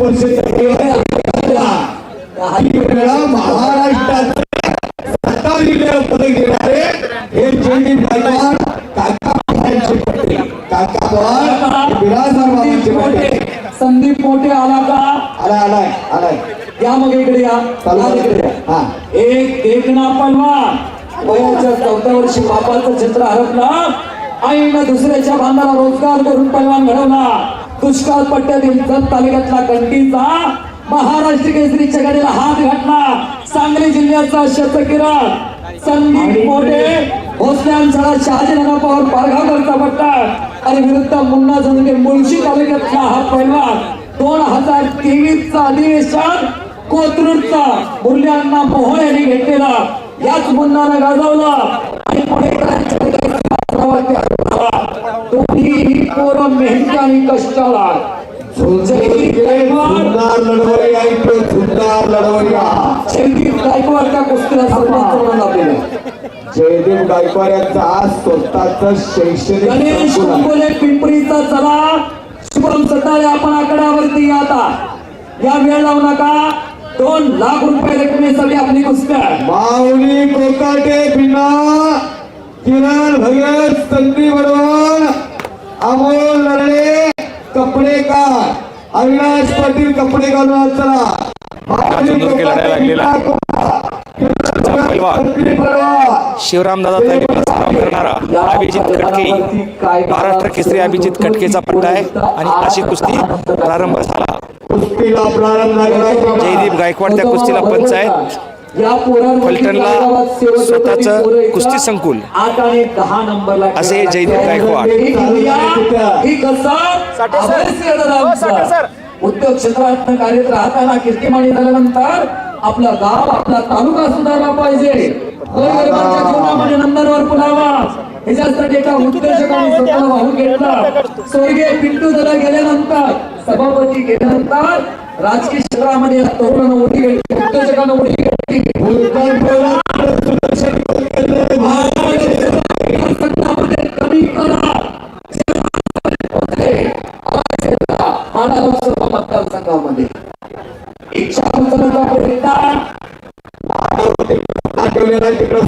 परिषद काही वेळा महाराष्ट्रात सत्ताविजय पदक देणारे हे जयदीप गायकवाड काका पवारांचे पडले काका पवार बिराजदार बाबांचे पडले संदीप मोठे आला का? आलाय आलाय आलाय. या मग इकडे या. चालू इकडे या. हा. एक देखना पलवान वयाच्या चौथ्या वर्षी बापाचं चित्र हरपलं. आईनं दुसऱ्याच्या बांधाला रोजगार करून पलवान घडवला. दुष्काळ पट्ट्यातील जत तालुक्यातला कंटीचा महाराष्ट्र केसरीच्या गाडीला हात घातला. सांगली जिल्ह्याचा शतकिरण. संदीप मोठे भोसल्यांचा शहाजीराव पवार पारगावकरचा पट्टा. आणि विरुद्ध मुन्ना जणके मुळशी तालुक्यातला हा पैलवान दोन हजार तेवीस चा अधिवेशन कोथरूडचा. मुरल्यांना मोहोळ यांनी घेतलेला. याच मुन्नानं गाजवला. आणि पुणेकरांच्या मेहनती आणि कष्टाला. जयदीप गायकवाड. त्या कुस्तीला आपल्याला जयदेव गायकवाड यांचा आज स्वतःच शैक्षणिक गणेश. कुंभोले पिंपरीचा चला. शुभम सतारे आपण आकड्यावरती या आता. या वेळ लावू नका. दोन लाख रुपये रकमेसाठी आपली कुस्ती आहे. माऊली कोकाटे बिना किरण भगत संदीप बडवान अमोल नरळे कपडेकार. अविनाश पाटील कपडे घालून चला शिवराम दादा करणारा अभिजित खटके. महाराष्ट्र केसरी अभिजित खटकेचा पट्टा आहे आणि अशी कुस्ती प्रारंभ झाला. जयदीप गायकवाड त्या कुस्तीला पंच आहेत. फलटणला स्वतःचं कुस्ती संकुल. आठ आणि दहा नंबरला असे जयदीप लागले. गायकवाड. ही ही. उद्योग क्षेत्रात कार्यरत राहताना कीर्तिमानी झाल्यानंतर आपलं गाव आपला तालुका सुधारला पाहिजे. जीवनामध्ये नंबरवर पुरावा ह्याच्यासाठी एका उद्देशकाने स्वतःला वाहून घेतला. स्वर्गीय पिंटू दादा गेल्यानंतर सभापती गेल्यानंतर राजकीय क्षेत्रामध्ये तरुणानं उडी घेतली उद्योजकांना उडी कमी करा मतदारसंघामध्ये इच्छा उचलता प्रयत्न आठवलेला तिकडं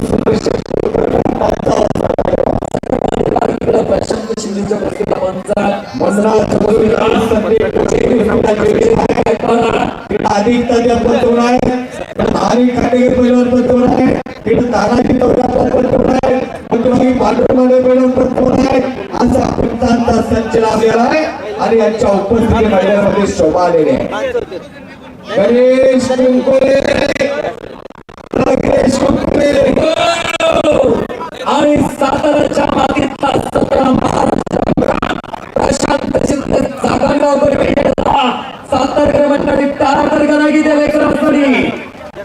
अधिक आहे. तिथं तानाजी आहे आहे. असा पंचांचा संच लाभलेला आहे. आणि यांच्या उपस्थिती शोभा आलेली आहे. गणेश गणेश हो. आणि साताराच्या मातीतला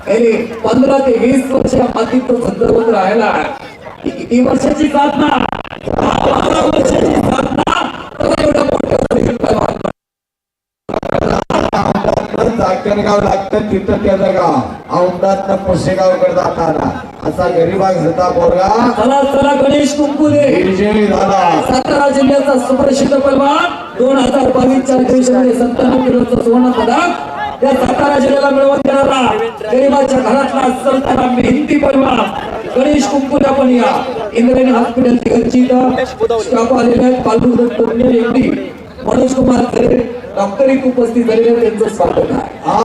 त्यांनी पंधरा ते वीस वर्ष मातीत तो संदर्भात राहिला किती वर्षाची साधना दहा बारा वर्षाची साधना तेव्हा एवढा मोठा शरीर पैलवान गाव लागतं तिथं त्याचं गाव जाताना. असा चला चला गणेश कुंकुले. विजयी झाला. सातारा जिल्ह्याचा सुप्रसिद्ध पैलवान दोन हजार बावीसच्या किलोचा सुवर्ण पदक या सातारा जिल्ह्याला मिळवून देणारा गरीबाच्या घरातला असताना मेहनती पैलवान गणेश कुंकुल आपण या. इंद्रायणी हॉस्पिटल तिकडची स्टाफ आलेले आहेत. पालघर पूर्ण एमडी. मनोज कुमार खरे. डॉक्टर उपस्थित झालेले त्यांचं स्वागत आहे.